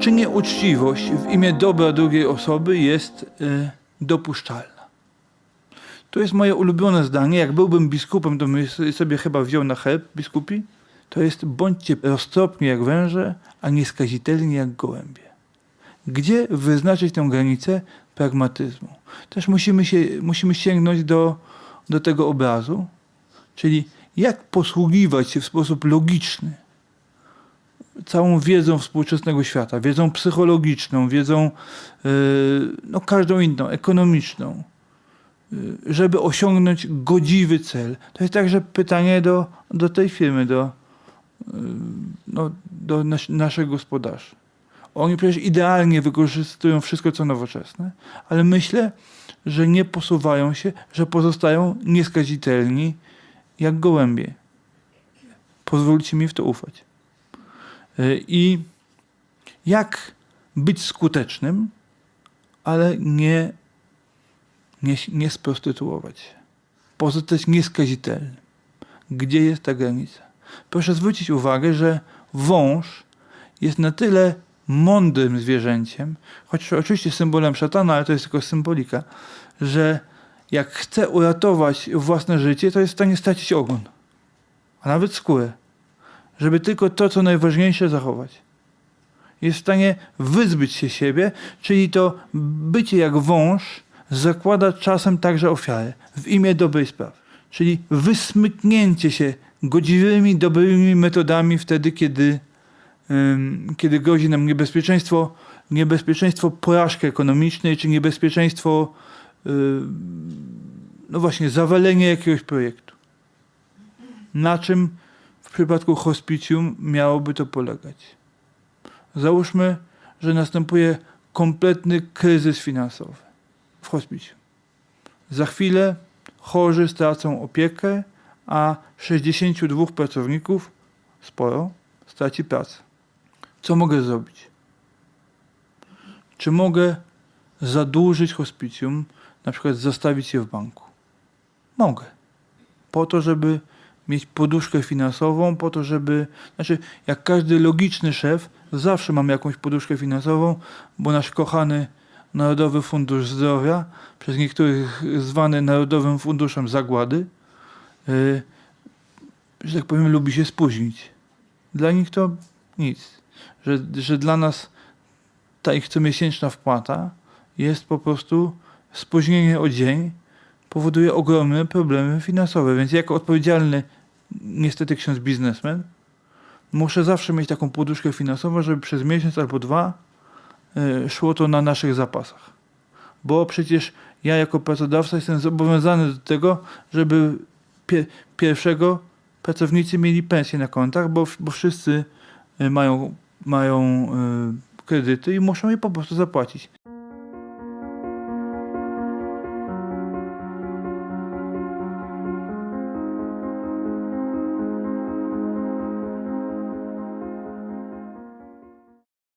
Czy nieuczciwość w imię dobra drugiej osoby jest y, dopuszczalna? To jest moje ulubione zdanie. Jak byłbym biskupem, to bym sobie chyba wziął na herb biskupi. To jest bądźcie roztropni jak węże, a nieskazitelni jak gołębie. Gdzie wyznaczyć tę granicę pragmatyzmu? Też musimy, się, musimy sięgnąć do, do tego obrazu, czyli jak posługiwać się w sposób logiczny całą wiedzą współczesnego świata, wiedzą psychologiczną, wiedzą yy, no, każdą inną, ekonomiczną, yy, żeby osiągnąć godziwy cel. To jest także pytanie do, do tej firmy, do, yy, no, do nas, naszych gospodarzy. Oni przecież idealnie wykorzystują wszystko, co nowoczesne, ale myślę, że nie posuwają się, że pozostają nieskazitelni jak gołębie. Pozwólcie mi w to ufać. Y, I jak być skutecznym, ale nie, nie, nie sprostytuować się. Pozostać nieskazitelnym. Gdzie jest ta granica? Proszę zwrócić uwagę, że wąż jest na tyle mądrym zwierzęciem, choć oczywiście symbolem szatana, ale to jest tylko symbolika, że jak chce uratować własne życie, to jest w stanie stracić ogon, a nawet skórę żeby tylko to, co najważniejsze, zachować. Jest w stanie wyzbyć się siebie, czyli to bycie jak wąż zakłada czasem także ofiarę w imię dobrej sprawy. Czyli wysmyknięcie się godziwymi, dobrymi metodami wtedy, kiedy, ym, kiedy grozi nam niebezpieczeństwo, niebezpieczeństwo porażki ekonomicznej, czy niebezpieczeństwo, yy, no właśnie, zawalenia jakiegoś projektu. Na czym w przypadku hospicjum miałoby to polegać? Załóżmy, że następuje kompletny kryzys finansowy w hospicjum. Za chwilę chorzy stracą opiekę, a 62 pracowników, sporo, straci pracę. Co mogę zrobić? Czy mogę zadłużyć hospicjum, na przykład zostawić je w banku? Mogę. Po to, żeby mieć poduszkę finansową, po to, żeby. Znaczy, jak każdy logiczny szef, zawsze mam jakąś poduszkę finansową, bo nasz kochany Narodowy Fundusz Zdrowia, przez niektórych zwany Narodowym Funduszem Zagłady, yy, że tak powiem, lubi się spóźnić. Dla nich to nic. Że, że dla nas ta ich comiesięczna wpłata jest po prostu spóźnienie o dzień, powoduje ogromne problemy finansowe. Więc jako odpowiedzialny, niestety ksiądz biznesmen, muszę zawsze mieć taką poduszkę finansową, żeby przez miesiąc albo dwa y, szło to na naszych zapasach. Bo przecież ja jako pracodawca jestem zobowiązany do tego, żeby pie, pierwszego pracownicy mieli pensję na kontach, bo, bo wszyscy y, mają, mają y, kredyty i muszą je po prostu zapłacić.